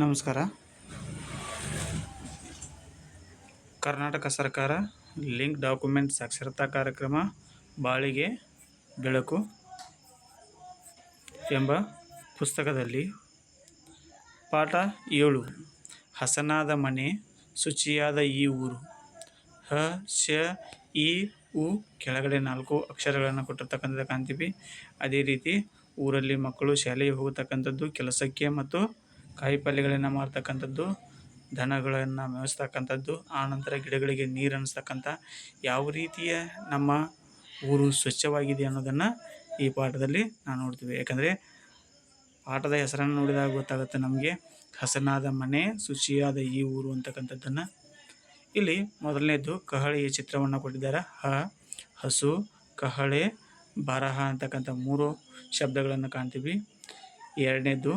ನಮಸ್ಕಾರ. ಕರ್ನಾಟಕ ಸರ್ಕಾರ link document ಸಾಕ್ಷರತಾ ಕಾರ್ಯಕ್ರಮ ಬಾಳಿಗೆ ಬೆಳಕು ಎಂಬ ಪುಸ್ತಕದಲ್ಲಿ ಪಾಠ ಏಳು. ಹಸನಾದ ಮನೆ ಶುಚಿಯಾದ ಈ ಊರು. ಹ, ಶ, ಇ, ಉ ಕೆಳಗಡೆ ನಾಲ್ಕು ಅಕ್ಷರಗಳನ್ನು ಕೊಟ್ಟಿರ್ತಕ್ಕಂಥದ್ದು ಕಾಣ್ತೀವಿ ಅದೇ ರೀತಿ ಊರಲ್ಲಿ ಮಕ್ಕಳು ಶಾಲೆಗೆ ಹೋಗತಕ್ಕಂಥದ್ದು ಕೆಲಸಕ್ಕೆ ಮತ್ತು ಕಾಯಿಪಲ್ಯಗಳನ್ನು ಮಾರ್ತಕ್ಕಂಥದ್ದು, ದನಗಳನ್ನು ಮೇಯಿಸ್ತಕ್ಕಂಥದ್ದು ಆನಂತರ ಗಿಡಗಳಿಗೆ ನೀರು ಅನ್ನಿಸ್ತಕ್ಕಂಥ ಯಾವ ರೀತಿಯ ನಮ್ಮ ಊರು ಸ್ವಚ್ಛವಾಗಿದೆ ಅನ್ನೋದನ್ನು ಈ ಪಾಠದಲ್ಲಿ ನಾವು ನೋಡ್ತೀವಿ. ಯಾಕಂದರೆ ಪಾಠದ ಹೆಸರನ್ನು ನೋಡಿದಾಗ ಗೊತ್ತಾಗುತ್ತೆ ನಮಗೆ. ಹಸನಾದ ಮನೆ, ಶುಚಿಯಾದ ಈ ಊರು ಅಂತಕ್ಕಂಥದ್ದನ್ನು. ಇಲ್ಲಿ ಮೊದಲನೇದು ಕಹಳೆಯ ಚಿತ್ರವನ್ನು ಕೊಟ್ಟಿದ್ದಾರೆ. ಹ, ಹಸು, ಕಹಳೆ, ಬರಹ ಅಂತಕ್ಕಂಥ ಮೂರು ಶಬ್ದಗಳನ್ನು ಕಾಣ್ತೀವಿ. ಎರಡನೇದು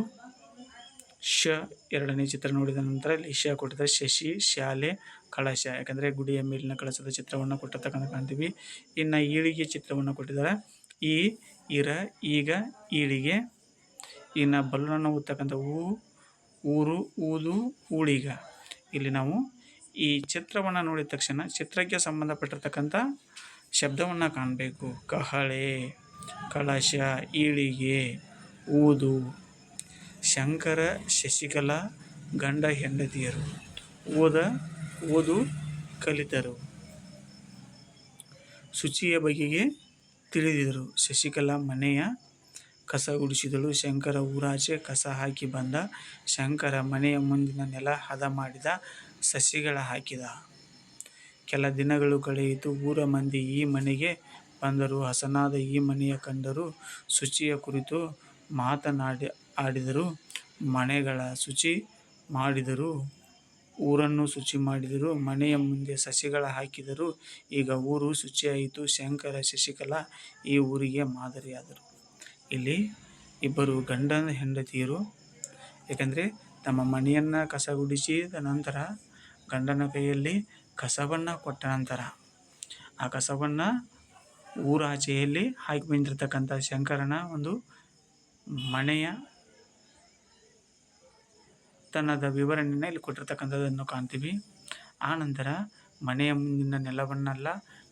ಶ ಎರಡನೇ ಚಿತ್ರ ನೋಡಿದ ನಂತರ ಇಲ್ಲಿ ಶ ಕೊಟ್ಟಿದ್ದಾರೆ ಶಶಿ, ಶಾಲೆ, ಕಳಶ. ಯಾಕಂದರೆ ಗುಡಿಯ ಮೇಲಿನ ಕಳಶದ ಚಿತ್ರವನ್ನು ಕೊಟ್ಟಿರ್ತಕ್ಕಂಥ ಕಾಣ್ತೀವಿ. ಇನ್ನು ಈಳಿಗೆ ಚಿತ್ರವನ್ನು ಕೊಟ್ಟಿದ್ದಾರೆ. ಈ, ಇರ, ಈಗ, ಈಳಿಗೆ. ಇನ್ನು ಬಲ್ಲನ್ನು ಓದ್ತಕ್ಕಂಥ ಊ, ಊರು, ಊದು, ಊಳಿಗ. ಇಲ್ಲಿ ನಾವು ಈ ಚಿತ್ರವನ್ನು ನೋಡಿದ ತಕ್ಷಣ ಚಿತ್ರಕ್ಕೆ ಸಂಬಂಧಪಟ್ಟಿರ್ತಕ್ಕಂಥ ಶಬ್ದವನ್ನು ಕಾಣಬೇಕು. ಕಹಳೆ, ಕಳಶ, ಈಳಿಗೆ, ಊದು ಶಂಕರ ಶಶಿಕಲಾ ಗಂಡ ಹೆಂಡತಿಯರು. ಓದ, ಓದು, ಕಲಿತರು. ಶುಚಿಯ ಬಗೆಗೆ ತಿಳಿದಿದರು. ಶಶಿಕಲಾ ಮನೆಯ ಕಸ ಗುಡಿಸಿದಳು. ಶಂಕರ ಊರಾಚೆ ಕಸ ಹಾಕಿ ಬಂದ. ಶಂಕರ ಮನೆಯ ಮುಂದಿನ ನೆಲ ಹದ ಮಾಡಿದ. ಸಸಿಗಳ ಹಾಕಿದ. ಕೆಲ ದಿನಗಳು ಕಳೆಯಿತು. ಊರ ಮಂದಿ ಈ ಮನೆಗೆ ಬಂದರು. ಹಸನಾದ ಈ ಮನೆಯ ಕಂಡರು ಶುಚಿಯ ಕುರಿತು ಮಾತನಾಡಿ ಆಡಿದರು ಮನೆಗಳ ಶುಚಿ ಮಾಡಿದರು, ಊರನ್ನು ಶುಚಿ ಮಾಡಿದರು, ಮನೆಯ ಮುಂದೆ ಸಸಿಗಳ ಹಾಕಿದರು, ಈಗ ಊರು ಶುಚಿಯಾಯಿತು. ಶಂಕರ ಶಶಿಕಲಾ ಈ ಊರಿಗೆ ಮಾದರಿಯಾದರು. ಇಲ್ಲಿ ಇಬ್ಬರು ಗಂಡನ ಹೆಂಡತಿಯರು, ಏಕೆಂದರೆ ತಮ್ಮ ಮನೆಯನ್ನು ಕಸಗುಡಿಸಿದ ನಂತರ ಗಂಡನ ಕೈಯಲ್ಲಿ ಕಸವನ್ನು ಕೊಟ್ಟ ನಂತರ ಆ ಕಸವನ್ನು ಊರಾಚೆಯಲ್ಲಿ ಹಾಕಿ ಬಂದಿರತಕ್ಕಂಥ ಶಂಕರನ ಒಂದು ಮನೆಯ ತನ್ನದ ವಿವರಣೆಯನ್ನು ಇಲ್ಲಿ ಕೊಟ್ಟಿರ್ತಕ್ಕಂಥದ್ದನ್ನು ಕಾಣ್ತೀವಿ. ಆನಂತರ ನಂತರ ಮನೆಯ ಮುಂದಿನ ನೆಲವನ್ನೆಲ್ಲ,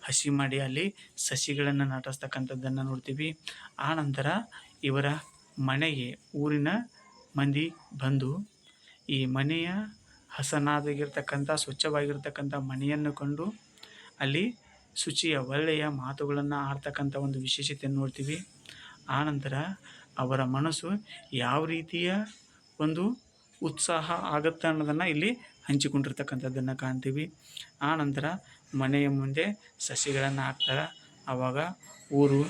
ಹಸಿ ಮಾಡಿ ಅಲ್ಲಿ ಸಸಿಗಳನ್ನು ನಾಟಿಸ್ತಕ್ಕಂಥದ್ದನ್ನು ನೋಡ್ತೀವಿ. ಆನಂತರ ನಂತರ ಇವರ ಮನೆಗೆ ಊರಿನ ಮಂದಿ ಬಂದು ಈ ಮನೆಯ ಹಸನಾದಾಗಿರ್ತಕ್ಕಂಥ ಸ್ವಚ್ಛವಾಗಿರ್ತಕ್ಕಂಥ ಮನೆಯನ್ನು ಕಂಡು ಅಲ್ಲಿ ಶುಚಿಯ ಒಳ್ಳೆಯ ಮಾತುಗಳನ್ನು ಆಡ್ತಕ್ಕಂಥ ಒಂದು ವಿಶೇಷತೆಯನ್ನು ನೋಡ್ತೀವಿ. ಆನಂತರ ಅವರ ಮನಸ್ಸು ಯಾವ ರೀತಿಯ ಒಂದು ಉತ್ಸಾಹ ಆಗುತ್ತೆ ಅನ್ನೋದನ್ನು ಇಲ್ಲಿ ಹಂಚಿಕೊಂಡಿರ್ತಕ್ಕಂಥದ್ದನ್ನು ಕಾಣ್ತೀವಿ. ಆ ನಂತರ ಮನೆಯ ಮುಂದೆ ಸಸಿಗಳನ್ನು ಹಾಕ್ತಾರೆ. ಆವಾಗ ಊರು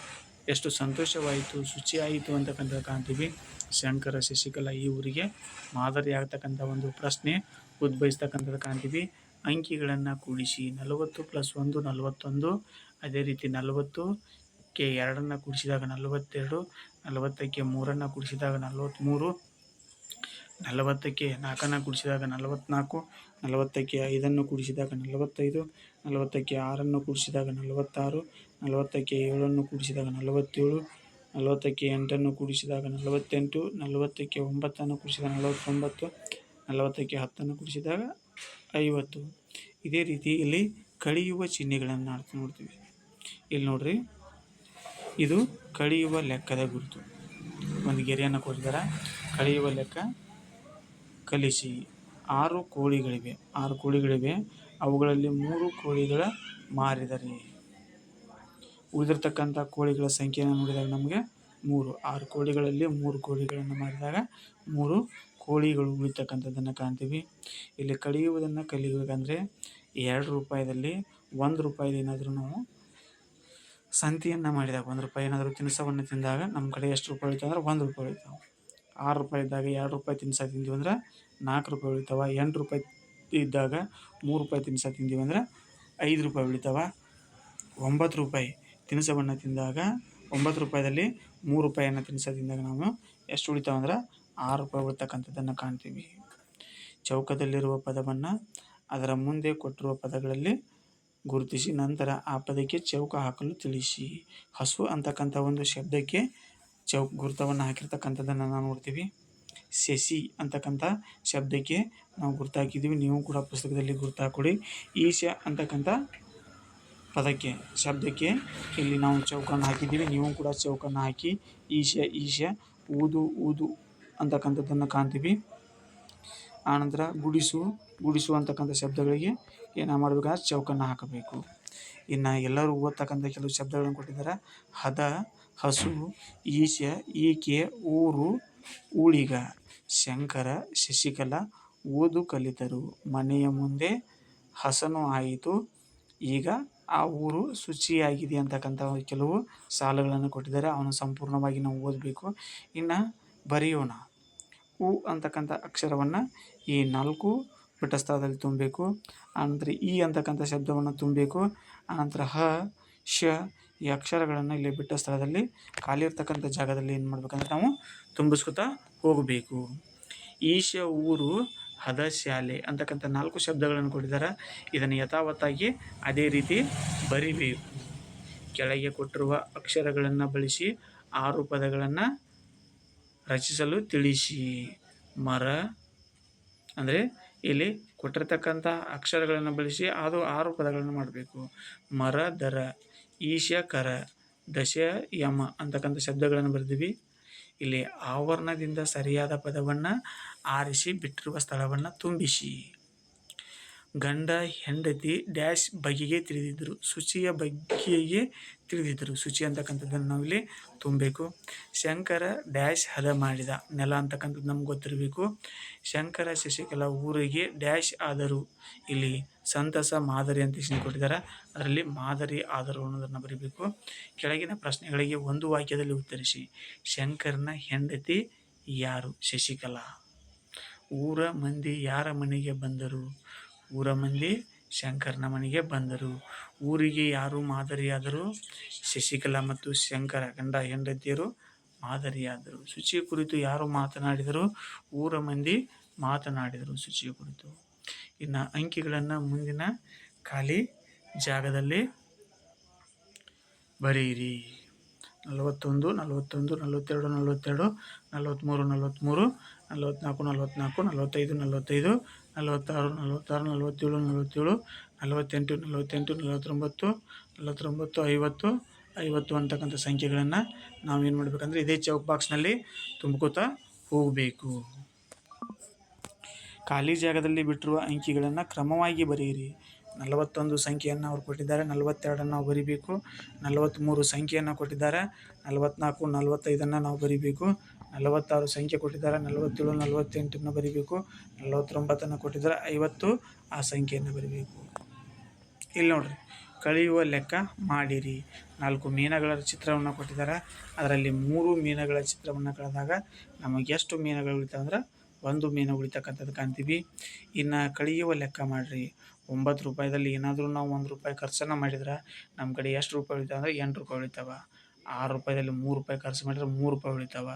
ಎಷ್ಟು ಸಂತೋಷವಾಯಿತು, ಶುಚಿಯಾಯಿತು ಅಂತಕ್ಕಂಥದ್ದು ಕಾಣ್ತೀವಿ. ಶಂಕರ ಶಶಿಕಲಾ ಈ ಊರಿಗೆ ಮಾದರಿ ಆಗ್ತಕ್ಕಂಥ ಒಂದು ಪ್ರಶ್ನೆ ಉದ್ಭವಿಸ್ತಕ್ಕಂಥದ್ದು ಕಾಣ್ತೀವಿ. ಅಂಕಿಗಳನ್ನು ಕೂಡಿಸಿ ನಲವತ್ತು ಪ್ಲಸ್ ಒಂದು ನಲವತ್ತೊಂದು, ಅದೇ ರೀತಿ ನಲವತ್ತು ಕೆ ಎರಡನ್ನು ಕೂಡಿಸಿದಾಗ ನಲವತ್ತೆರಡು, ನಲವತ್ತಕ್ಕೆ ಮೂರನ್ನು ಕೂಡಿಸಿದಾಗ ನಲವತ್ತ್ಮೂರು ನಲವತ್ತಕ್ಕೆ ನಾಲ್ಕನ್ನು ಕೂಡಿಸಿದಾಗ ನಲವತ್ತ್ನಾಲ್ಕು, ನಲವತ್ತಕ್ಕೆ ಐದನ್ನು ಕೂಡಿಸಿದಾಗ ನಲವತ್ತೈದು, ನಲವತ್ತಕ್ಕೆ ಆರನ್ನು ಕೂಡಿಸಿದಾಗ ನಲವತ್ತಾರು, ನಲವತ್ತಕ್ಕೆ ಏಳನ್ನು ಕೂಡಿಸಿದಾಗ ನಲವತ್ತೇಳು, ನಲವತ್ತಕ್ಕೆ ಎಂಟನ್ನು ಕೂಡಿಸಿದಾಗ ನಲವತ್ತೆಂಟು, ನಲವತ್ತಕ್ಕೆ ಒಂಬತ್ತನ್ನು ಕೂಡಿಸಿದಾಗ ನಲವತ್ತೊಂಬತ್ತು, ನಲವತ್ತಕ್ಕೆ ಹತ್ತನ್ನು ಕೂಡಿಸಿದಾಗ ಐವತ್ತು. ಇದೇ ರೀತಿ ಇಲ್ಲಿ ಕಳೆಯುವ ಚಿಹ್ನೆಗಳನ್ನು ಅರ್ಥ ನೋಡ್ತೀವಿ. ಇಲ್ಲಿ ನೋಡ್ರಿ, ಇದು ಕಳೆಯುವ ಲೆಕ್ಕದ ಗುರುತು. ಒಂದು ಗೆರೆಯನ್ನು ಕೊಟ್ಟಿದ್ದಾರೆ. ಕಳೆಯುವ ಲೆಕ್ಕ ಕಲಿಸಿ ಆರು ಕೋಳಿಗಳಿವೆ ಆರು ಕೋಳಿಗಳಿವೆ. ಅವುಗಳಲ್ಲಿ ಮೂರು ಕೋಳಿಗಳ ಮಾರಿದರೆ. ಉಳಿದಿರ್ತಕ್ಕಂಥ ಕೋಳಿಗಳ ಸಂಖ್ಯೆಯನ್ನು ನೋಡಿದಾಗ ನಮಗೆ ಮೂರು. ಆರು ಕೋಳಿಗಳಲ್ಲಿ ಮೂರು ಕೋಳಿಗಳನ್ನು ಮಾರಿದಾಗ ಮೂರು ಕೋಳಿಗಳು ಉಳಿತಕ್ಕಂಥದ್ದನ್ನು ಕಾಣ್ತೀವಿ. ಇಲ್ಲಿ ಕಲಿಯುವುದನ್ನು ಕಲಿಯಬೇಕಂದ್ರೆ ಎರಡು ರೂಪಾಯಿದಲ್ಲಿ ಒಂದು ರೂಪಾಯಿ ಏನಾದರೂ ನಾವು ಸಂತಿಯನ್ನು ಮಾಡಿದಾಗ, ಒಂದು ರೂಪಾಯಿ ಏನಾದರೂ ತಿನಿಸವನ್ನು ತಿಂದಾಗ ನಮ್ಮ ಕಡೆ ಎಷ್ಟು ರೂಪಾಯಿ ಉಳಿತಾವೆ ಅಂದರೆ ಒಂದು ರೂಪಾಯಿ ಉಳಿತಾವೆ ಆರು ರೂಪಾಯಿ ಇದ್ದಾಗ ಎರಡು ರೂಪಾಯಿ ತಿನ್ಸ ತಿಂದೀವಿ ಅಂದ್ರೆ ನಾಲ್ಕು ರೂಪಾಯಿ ಉಳಿತಾವ, ಎಂಟು ರೂಪಾಯಿ ಇದ್ದಾಗ ಮೂರು ರೂಪಾಯಿ ತಿನ್ಸ ತಿಂದೀವಿ ಅಂದ್ರೆ ಐದು ರೂಪಾಯಿ ಉಳಿತಾವ. ಒಂಬತ್ತು ರೂಪಾಯಿ ತಿನಿಸವನ್ನು ತಿಂದಾಗ ಒಂಬತ್ತು ರೂಪಾಯಿದಲ್ಲಿ ಮೂರು ರೂಪಾಯಿಯನ್ನು ತಿನಿಸ ತಿಂದಾಗ ನಾವು ಎಷ್ಟು ಉಳಿತಾವ ಅಂದ್ರೆ ಆರು ರೂಪಾಯಿ ಉಳಿತಕ್ಕಂಥದ್ದನ್ನು ಕಾಣ್ತೀವಿ. ಚೌಕದಲ್ಲಿರುವ ಪದವನ್ನು ಅದರ ಮುಂದೆ ಕೊಟ್ಟಿರುವ ಪದಗಳಲ್ಲಿ ಗುರುತಿಸಿ, ನಂತರ ಆ ಪದಕ್ಕೆ ಚೌಕ ಹಾಕಲು ತಿಳಿಸಿ. ಹಸು ಅಂತಕ್ಕಂಥ ಒಂದು ಶಬ್ದಕ್ಕೆ ಚೌಕ ಗುರುತವನ್ನು ಹಾಕಿರ್ತಕ್ಕಂಥದ್ದನ್ನು ನಾವು ನೋಡ್ತೀವಿ. ಸೆಸಿ ಅಂತಕ್ಕಂಥ ಶಬ್ದಕ್ಕೆ ನಾವು ಗುರುತಾಕಿದ್ದೀವಿ ನೀವು ಕೂಡ ಪುಸ್ತಕದಲ್ಲಿ ಗುರುತು ಹಾಕ್ಕೊಡಿ ಈಶ ಅಂತಕ್ಕಂಥ ಪದಕ್ಕೆ, ಶಬ್ದಕ್ಕೆ ಇಲ್ಲಿ ನಾವು ಚೌಕನ್ನು ಹಾಕಿದ್ದೀವಿ. ನೀವು ಕೂಡ ಚೌಕನ್ನು ಹಾಕಿ ಈಶ ಈಶ, ಊದು ಊದು ಅಂತಕ್ಕಂಥದ್ದನ್ನು ಕಾಣ್ತೀವಿ. ಆನಂತರ ಗುಡಿಸು ಗುಡಿಸು ಅಂತಕ್ಕಂಥ ಶಬ್ದಗಳಿಗೆ ಏನು ಮಾಡಬೇಕಾದ್ರೆ ಚೌಕನ್ನು ಹಾಕಬೇಕು. ಇನ್ನು ಎಲ್ಲರೂ ಓದ್ತಕ್ಕಂಥ ಕೆಲವು ಶಬ್ದಗಳನ್ನು ಕೊಟ್ಟಿದ್ದಾರೆ. ಹದ ಹಸು, ಈಶ, ಈಕೆ, ಊರು, ಊಳಿಗ, ಶಂಕರ, ಶಶಿಕಲಾ ಓದು ಕಲಿತರು. ಮನೆಯ ಮುಂದೆ ಹಸನು ಆಯಿತು. ಈಗ ಆ ಊರು ಶುಚಿಯಾಗಿದೆ ಅಂತಕ್ಕಂಥ ಕೆಲವು ಸಾಲುಗಳನ್ನು ಕೊಟ್ಟಿದ್ದಾರೆ. ಅವನು ಸಂಪೂರ್ಣವಾಗಿ ನಾವು ಓದಬೇಕು. ಇನ್ನು ಬರೆಯೋಣ. ಉ ಅಂತಕ್ಕಂಥ ಅಕ್ಷರವನ್ನು ಈ ನಾಲ್ಕು ಬಿಟ್ಟ ತುಂಬಬೇಕು. ಆನಂತರ ಈ ಅಂತಕ್ಕಂಥ ಶಬ್ದವನ್ನು ತುಂಬಬೇಕು. ಆನಂತರ ಹ, ಶ ಈ ಅಕ್ಷರಗಳನ್ನು ಇಲ್ಲಿ ಬಿಟ್ಟ ಸ್ಥಳದಲ್ಲಿ ಖಾಲಿ ಇರ್ತಕ್ಕಂಥ ಜಾಗದಲ್ಲಿ ಏನು ಮಾಡ್ಬೇಕಂದ್ರೆ ನಾವು ತುಂಬಿಸ್ಕೊತಾ ಹೋಗಬೇಕು. ಈಶ ಊರು ಹದ ಶಾಲೆ ಅಂತಕ್ಕಂಥ ನಾಲ್ಕು ಶಬ್ದಗಳನ್ನು ಕೊಟ್ಟಿದ್ದಾರೆ. ಇದನ್ನು ಯಥಾವತ್ತಾಗಿ ಅದೇ ರೀತಿ ಬರಿಬೇಕು. ಕೆಳಗೆ ಕೊಟ್ಟಿರುವ ಅಕ್ಷರಗಳನ್ನು ಬಳಸಿ ಆರು ಪದಗಳನ್ನು ರಚಿಸಲು ತಿಳಿಸಿ. ಮರ ಅಂದರೆ ಇಲ್ಲಿ ಕೊಟ್ಟಿರ್ತಕ್ಕಂಥ ಅಕ್ಷರಗಳನ್ನು ಬಳಸಿ ಅದು ಆರು ಪದಗಳನ್ನು ಮಾಡಬೇಕು. ಮರ, ದರ. ಈಶ ಕರ ದಶ ಯಮ ಅಂತಕ್ಕಂಥ ಶಬ್ದಗಳನ್ನು ಬರೆದಿವಿ ಇಲ್ಲಿ ಆವರಣದಿಂದ ಸರಿಯಾದ ಪದವನ್ನು ಆರಿಸಿ ಬಿಟ್ಟಿರುವ ಸ್ಥಳವನ್ನು ತುಂಬಿಸಿ. ಗಂಡ, ಹೆಂಡತಿ ಡ್ಯಾಶ್ ಬಗೆಗೆ ತಿಳಿದಿದ್ದರು. ಶುಚಿಯ ಬಗ್ಗೆಯೇ ತಿಳಿದಿದ್ದರು. ಶುಚಿ ಅಂತಕ್ಕಂಥದ್ದನ್ನು ನಾವಿಲ್ಲಿ ತುಂಬಬೇಕು. ಶಂಕರ ಡ್ಯಾಶ್ ಹದ ಮಾಡಿದ ನೆಲ ಅಂತಕ್ಕಂಥದ್ದು ನಮ್ಗೆ ಗೊತ್ತಿರಬೇಕು. ಶಂಕರ ಶಶಿಕಲಾ ಊರಿಗೆ ಡ್ಯಾಶ್ ಆದರು. ಇಲ್ಲಿ ಸಂತಸ, ಮಾದರಿ ಅಂತ ಕೊಟ್ಟಿದ್ದಾರೆ. ಅದರಲ್ಲಿ ಮಾದರಿ, ಆದರು ಅನ್ನೋದನ್ನು ಬರೀಬೇಕು. ಕೆಳಗಿನ ಪ್ರಶ್ನೆಗಳಿಗೆ ಒಂದು ವಾಕ್ಯದಲ್ಲಿ ಉತ್ತರಿಸಿ. ಶಂಕರನ ಹೆಂಡತಿ ಯಾರು? ಶಶಿಕಲಾ. ಊರ ಮಂದಿ ಯಾರ ಮನೆಗೆ ಬಂದರು? ಊರ ಮಂದಿ ಶಂಕರನ ಮನೆಗೆ ಬಂದರು. ಊರಿಗೆ ಯಾರು ಮಾದರಿಯಾದರು ಶಶಿಕಲಾ ಮತ್ತು ಶಂಕರ ಗಂಡ ಹೆಂಡತಿಯರು ಮಾದರಿಯಾದರು. ಶುಚಿ ಕುರಿತು ಯಾರು ಮಾತನಾಡಿದರು ಊರ ಮಂದಿ ಮಾತನಾಡಿದರು ಶುಚಿ ಕುರಿತು. ಇನ್ನು ಅಂಕಿಗಳನ್ನು ಮುಂದಿನ ಖಾಲಿ ಜಾಗದಲ್ಲಿ ಬರೆಯಿರಿ. ನಲವತ್ತೊಂದು ನಲವತ್ತೊಂದು, ನಲವತ್ತೆರಡು ನಲವತ್ತೆರಡು ನಲವತ್ತ್ಮೂರು ನಲವತ್ತ್ಮೂರು ನಲವತ್ತ್ನಾಲ್ಕು ನಲವತ್ತ್ನಾಲ್ಕು ನಲವತ್ತೈದು ನಲವತ್ತೈದು ನಲವತ್ತಾರು ನಲವತ್ತಾರು, ನಲವತ್ತೇಳು ನಲವತ್ತೇಳು, ನಲವತ್ತೆಂಟು ನಲವತ್ತೆಂಟು, ನಲವತ್ತೊಂಬತ್ತು ನಲವತ್ತೊಂಬತ್ತು, ಐವತ್ತು ಐವತ್ತು ಅಂತಕ್ಕಂಥ ಸಂಖ್ಯೆಗಳನ್ನು ನಾವು ಏನು ಮಾಡಬೇಕಂದ್ರೆ ಇದೇ ಚೌಕ್ ಬಾಕ್ಸ್ನಲ್ಲಿ ತುಂಬ್ಕೋತಾ ಹೋಗಬೇಕು. ಖಾಲಿ ಜಾಗದಲ್ಲಿ ಬಿಟ್ಟಿರುವ ಅಂಕಿಗಳನ್ನು ಕ್ರಮವಾಗಿ ಬರೆಯಿರಿ. ನಲವತ್ತೊಂದು ಸಂಖ್ಯೆಯನ್ನು ಅವ್ರು ಕೊಟ್ಟಿದ್ದಾರೆ, ನಲವತ್ತೆರಡನ್ನು ನಾವು ಬರಿಬೇಕು. ನಲವತ್ತ್ಮೂರು ಸಂಖ್ಯೆಯನ್ನು ಕೊಟ್ಟಿದ್ದಾರೆ ನಲವತ್ತ್ನಾಲ್ಕು ನಲವತ್ತೈದನ್ನು ನಾವು ಬರಿಬೇಕು. ನಲವತ್ತಾರು ಸಂಖ್ಯೆ ಕೊಟ್ಟಿದ್ದಾರೆ. ನಲವತ್ತೇಳು ನಲವತ್ತೆಂಟನ್ನು ಬರಿಬೇಕು. ನಲವತ್ತೊಂಬತ್ತನ್ನು ಕೊಟ್ಟಿದ್ದಾರೆ. ಐವತ್ತು ಆ ಸಂಖ್ಯೆಯನ್ನು ಬರಿಬೇಕು. ಇಲ್ಲಿ ನೋಡಿರಿ ಕಳೆಯುವ ಲೆಕ್ಕ ಮಾಡಿರಿ. ನಾಲ್ಕು ಮೀನುಗಳ ಚಿತ್ರವನ್ನು ಕೊಟ್ಟಿದ್ದಾರೆ. ಅದರಲ್ಲಿ ಮೂರು ಮೀನುಗಳ ಚಿತ್ರವನ್ನು ಕಳೆದಾಗ ನಮಗೆ ಎಷ್ಟು ಮೀನುಗಳು ಉಳಿತಾವೆ ಅಂದ್ರೆ ಒಂದು ಮೀನು ಉಳಿತಕ್ಕಂಥದ್ದು ಕಾಣ್ತೀವಿ. ಇನ್ನು ಕಳೆಯುವ ಲೆಕ್ಕ ಮಾಡಿರಿ. ಒಂಬತ್ತು ರೂಪಾಯಿದಲ್ಲಿ ಏನಾದರೂ ನಾವು ಒಂದು ರೂಪಾಯಿ ಖರ್ಚನ್ನು ಮಾಡಿದ್ರೆ ನಮ್ಮ ಕಡೆ ಎಷ್ಟು ರೂಪಾಯಿ ಉಳಿತಾವೆ ಅಂದರೆ ಎಂಟು ರೂಪಾಯಿ ಉಳಿತಾವೆ. ಆರು ರೂಪಾಯಿದಲ್ಲಿ ಮೂರು ರೂಪಾಯಿ ಖರ್ಚು ಮಾಡಿದ್ರೆ ಮೂರು ರೂಪಾಯಿ ಉಳಿತಾವೆ.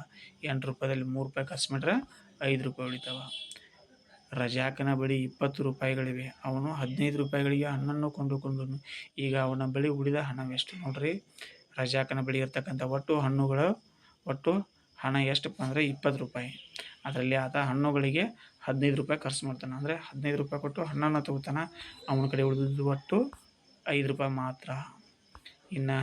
ಎಂಟು ರೂಪಾಯಿದಲ್ಲಿ ಮೂರು ರೂಪಾಯಿ ಖರ್ಚು ಮಾಡಿದ್ರೆ ಐದು ರೂಪಾಯಿ ಉಳಿತಾವೆ. ರಜಾಕನ ಬಳಿ ಇಪ್ಪತ್ತು ರೂಪಾಯಿಗಳಿವೆ. ಅವನು ಹದಿನೈದು ರೂಪಾಯಿಗಳಿಗೆ ಹಣ್ಣನ್ನು ಕೊಂಡುಕೊಂಡನು ಈಗ ಅವನ ಬಳಿ ಉಳಿದ ಹಣವೆಷ್ಟು ನೋಡ್ರಿ? ರಜಾಕನ ಬಳಿ ಇರ್ತಕ್ಕಂಥ ಒಟ್ಟು ಹಣ್ಣುಗಳು, ಒಟ್ಟು ಹಣ ಎಷ್ಟಪ್ಪ ಅಂದರೆ ಇಪ್ಪತ್ತು ರೂಪಾಯಿ. ಅದರಲ್ಲಿ ಆತ ಹಣ್ಣುಗಳಿಗೆ ಹದಿನೈದು ರೂಪಾಯಿ ಖರ್ಚು ಮಾಡ್ತಾನೆ. ಅಂದರೆ ಹದಿನೈದು ರೂಪಾಯಿ ಕೊಟ್ಟು ಹಣ್ಣನ್ನು ತಗೋತಾನೆ. ಅವನ ಕಡೆ ಉಳಿದಿದ್ದು ಒಟ್ಟು ಐದು ರೂಪಾಯಿ ಮಾತ್ರ. ಇನ್ನು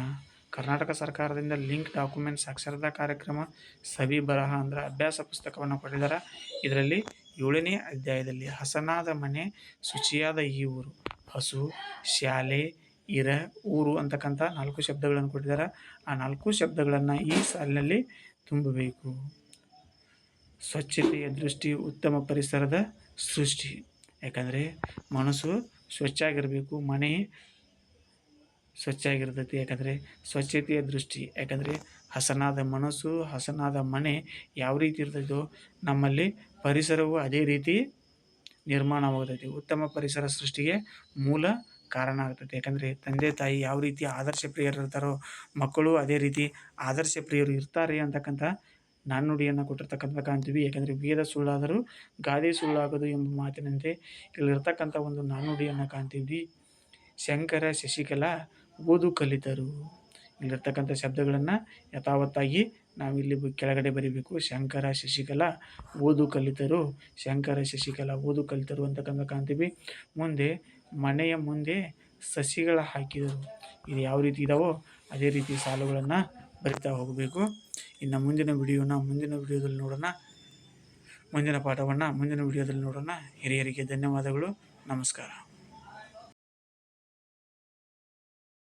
ಕರ್ನಾಟಕ ಸರ್ಕಾರದಿಂದ ಲಿಂಕ್ ಡಾಕ್ಯುಮೆಂಟ್ ಸಾಕ್ಷರತಾ ಕಾರ್ಯಕ್ರಮ ಸವಿ ಬರಹ ಅಂದರೆ ಅಭ್ಯಾಸ ಪುಸ್ತಕವನ್ನು ಕೊಟ್ಟಿದ್ದಾರೆ ಇದರಲ್ಲಿ ಏಳನೇ ಅಧ್ಯಾಯದಲ್ಲಿ ಹಸನಾದ ಮನೆ ಶುಚಿಯಾದ ಈ ಊರು. ಹಸು, ಶಾಲೆ, ಇರ, ಊರು ಅಂತಕ್ಕಂಥ ನಾಲ್ಕು ಶಬ್ದಗಳನ್ನು ಕೊಟ್ಟಿದ್ದಾರೆ ಆ ನಾಲ್ಕು ಶಬ್ದಗಳನ್ನು ಈ ಸಾಲಿನಲ್ಲಿ ತುಂಬಬೇಕು. ಸ್ವಚ್ಛತೆಯ ದೃಷ್ಟಿ ಉತ್ತಮ ಪರಿಸರದ ಸೃಷ್ಟಿ. ಯಾಕಂದರೆ ಮನಸ್ಸು ಸ್ವಚ್ಛಾಗಿರಬೇಕು ಮನೆ ಸ್ವಚ್ಛಾಗಿರ್ತೈತಿ. ಯಾಕಂದರೆ ಸ್ವಚ್ಛತೆಯ ದೃಷ್ಟಿ, ಯಾಕಂದರೆ ಹಸನಾದ ಮನಸ್ಸು, ಹಸನಾದ ಮನೆ ಯಾವ ರೀತಿ ಇರ್ತೈತೋ ನಮ್ಮಲ್ಲಿ ಪರಿಸರವು ಅದೇ ರೀತಿ ನಿರ್ಮಾಣವಾಗ್ತೈತಿ ಉತ್ತಮ ಪರಿಸರ ಸೃಷ್ಟಿಗೆ ಮೂಲ ಕಾರಣ ಆಗ್ತೈತಿ. ಯಾಕಂದರೆ ತಂದೆ, ತಾಯಿ ಯಾವ ರೀತಿ ಆದರ್ಶ ಪ್ರಿಯರು ಇರ್ತಾರೋ, ಮಕ್ಕಳು ಅದೇ ರೀತಿ ಆದರ್ಶ ಪ್ರಿಯರು ಇರ್ತಾರೆ ಅಂತಕ್ಕಂಥ ನಾಣ್ಣುಡಿಯನ್ನು ಕೊಟ್ಟಿರ್ತಕ್ಕಂಥ ಕಾಣ್ತೀವಿ. ಯಾಕಂದರೆ ವೇದ ಸುಳ್ಳಾದರೂ ಗಾದೆ ಸುಳ್ಳಾಗದು ಎಂಬ ಮಾತಿನಂತೆ ಇಲ್ಲಿರ್ತಕ್ಕಂಥ ಒಂದು ನಾಣ್ಣುಡಿಯನ್ನು ಕಾಣ್ತೀವಿ. ಶಂಕರ, ಶಶಿಕಲಾ ಓದು ಕಲಿತರು. ಇಲ್ಲಿರ್ತಕ್ಕಂಥ ಶಬ್ದಗಳನ್ನು ಯಥಾವತ್ತಾಗಿ ನಾವಿಲ್ಲಿ ಕೆಳಗಡೆ ಬರೀಬೇಕು. ಶಂಕರ ಶಶಿಕಲಾ ಓದು ಕಲಿತರು. ಶಂಕರ ಶಶಿಕಲಾ ಓದು ಕಲಿತರು ಅಂತಕ್ಕಂಥ ಕಾಣ್ತೀವಿ. ಮುಂದೆ ಮನೆಯ ಮುಂದೆ ಸಸಿಗಳ ಹಾಕಿದರು. ಇದು ಯಾವ ರೀತಿ ಇದಾವೋ ಅದೇ ರೀತಿ ಸಾಲುಗಳನ್ನು ಬರಿತಾ ಹೋಗಬೇಕು. ಇನ್ನು ಮುಂದಿನ ವಿಡಿಯೋನ ಮುಂದಿನ ವಿಡಿಯೋದಲ್ಲಿ ನೋಡೋಣ. ಮುಂದಿನ ಪಾಠವನ್ನು ಮುಂದಿನ ವಿಡಿಯೋದಲ್ಲಿ ನೋಡೋಣ. ಹಿರಿಯರಿಗೆ ಧನ್ಯವಾದಗಳು. ನಮಸ್ಕಾರ.